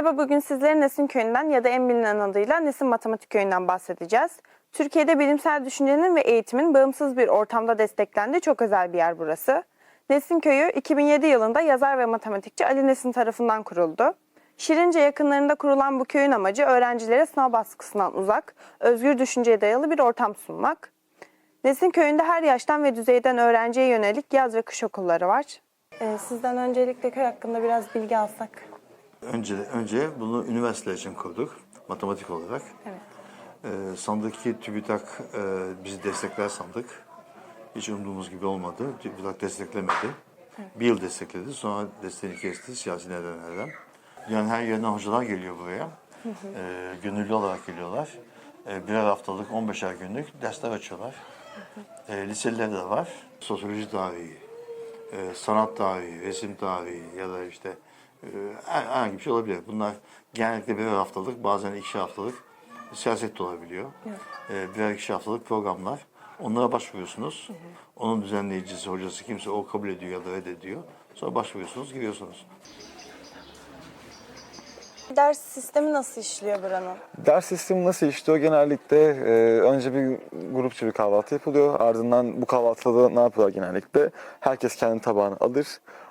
Merhaba, bugün sizlere Nesin Köyü'nden ya da en bilinen adıyla Nesin Matematik Köyü'nden bahsedeceğiz. Türkiye'de bilimsel düşüncenin ve eğitimin bağımsız bir ortamda desteklendiği çok özel bir yer burası. Nesin Köyü 2007 yılında yazar ve matematikçi Ali Nesin tarafından kuruldu. Şirince yakınlarında kurulan bu köyün amacı öğrencilere sınav baskısından uzak, özgür düşünceye dayalı bir ortam sunmak. Nesin Köyü'nde her yaştan ve düzeyden öğrenciye yönelik yaz ve kış okulları var. Ee, sizden öncelikle köy hakkında biraz bilgi alsak. Önce önce bunu üniversite için kurduk matematik olarak. Evet. Ee, sandık ki TÜBİTAK e, bizi destekler sandık. Hiç umduğumuz gibi olmadı. TÜBİTAK desteklemedi. Bir yıl destekledi. Sonra desteğini kesti siyasi nedenlerden. Yani her yerden hocalar geliyor buraya. Ee, gönüllü olarak geliyorlar. Ee, birer haftalık, 15'er günlük dersler açıyorlar. Ee, liseliler de var. Sosyoloji tarihi, e, sanat tarihi, resim tarihi ya da işte e, herhangi bir şey olabilir. Bunlar genellikle birer haftalık, bazen iki haftalık siyaset de olabiliyor. E, birer iki haftalık programlar. Onlara başvuruyorsunuz. Onun düzenleyicisi, hocası kimse o kabul ediyor ya da reddediyor. Sonra başvuruyorsunuz, giriyorsunuz. Ders sistemi nasıl işliyor buranın? Ders sistemi nasıl işliyor? Genellikle e, önce bir grupça bir kahvaltı yapılıyor. Ardından bu kahvaltıda ne yapıyorlar genellikle? Herkes kendi tabağını alır.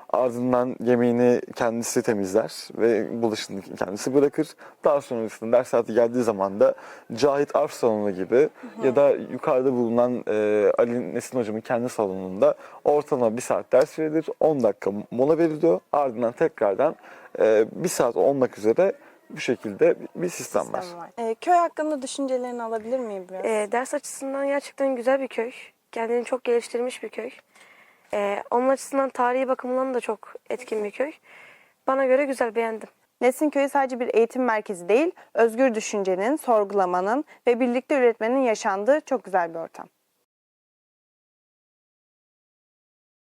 Ardından yemeğini kendisi temizler ve bulaşığını kendisi bırakır. Daha sonrasında ders saati geldiği zaman da Cahit Arf salonu gibi ya da yukarıda bulunan e, Ali Nesin hocamın kendi salonunda ortalama bir saat ders verilir. 10 dakika mola veriliyor. Ardından tekrardan e, bir saat olmak üzere bu şekilde bir sistem var. Sistem var. Ee, köy hakkında düşüncelerini alabilir miyim biraz? Ee, ders açısından gerçekten güzel bir köy. Kendini çok geliştirmiş bir köy. Ee, onun açısından tarihi bakımından da çok etkin bir köy. Bana göre güzel, beğendim. Nesin Köyü sadece bir eğitim merkezi değil, özgür düşüncenin, sorgulamanın ve birlikte üretmenin yaşandığı çok güzel bir ortam.